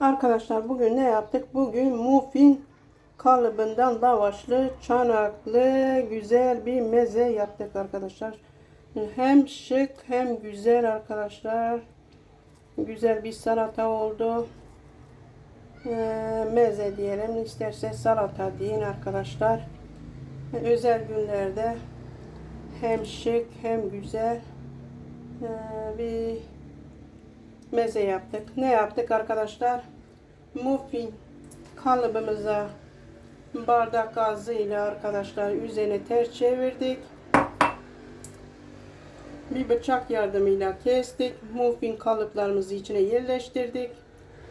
Arkadaşlar bugün ne yaptık? Bugün muffin kalıbından lavaşlı, çanaklı, güzel bir meze yaptık arkadaşlar. Hem şık hem güzel arkadaşlar. Güzel bir salata oldu. Ee, meze diyelim. isterse salata deyin arkadaşlar. Özel günlerde hem şık hem güzel ee, bir meze yaptık. Ne yaptık arkadaşlar? Muffin kalıbımıza bardak ağzıyla arkadaşlar üzerine ters çevirdik. Bir bıçak yardımıyla kestik. Muffin kalıplarımızı içine yerleştirdik.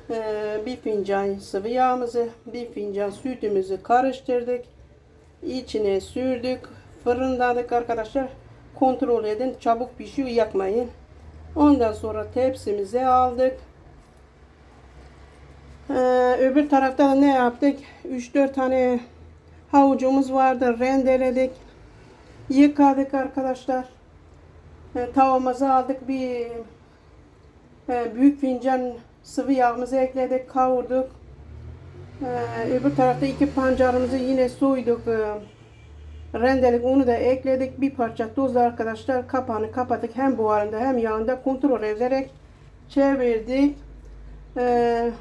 Ee, bir fincan sıvı yağımızı, bir fincan sütümüzü karıştırdık. İçine sürdük. Fırınladık arkadaşlar. Kontrol edin. Çabuk pişiyor yakmayın. Ondan sonra tepsimize aldık. Ee, öbür tarafta da ne yaptık? 3-4 tane havucumuz vardı. Rendeledik. Yıkadık arkadaşlar. Ee, tavamızı aldık. Bir e, büyük fincan sıvı yağımızı ekledik. Kavurduk. Ee, öbür tarafta iki pancarımızı yine soyduk. Ee, rendelik onu da ekledik. Bir parça tuzla arkadaşlar kapağını kapattık. Hem buharında hem yağında kontrol ederek çevirdik. Ee,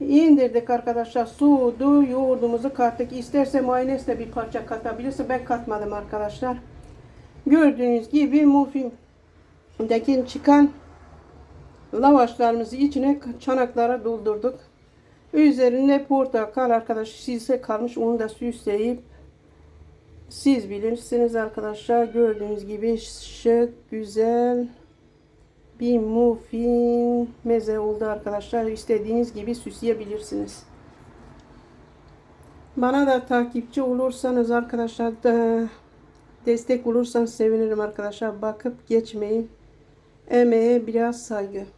indirdik arkadaşlar. Soğudu. Yoğurdumuzu kattık. İsterse mayonez de bir parça katabilirse ben katmadım arkadaşlar. Gördüğünüz gibi muffindeki çıkan lavaşlarımızı içine çanaklara doldurduk. Üzerine portakal arkadaş silse kalmış onu da süsleyip siz bilirsiniz arkadaşlar. Gördüğünüz gibi şık, güzel bir muffin meze oldu arkadaşlar. İstediğiniz gibi süsleyebilirsiniz. Bana da takipçi olursanız arkadaşlar da destek olursanız sevinirim arkadaşlar. Bakıp geçmeyin. Emeğe biraz saygı.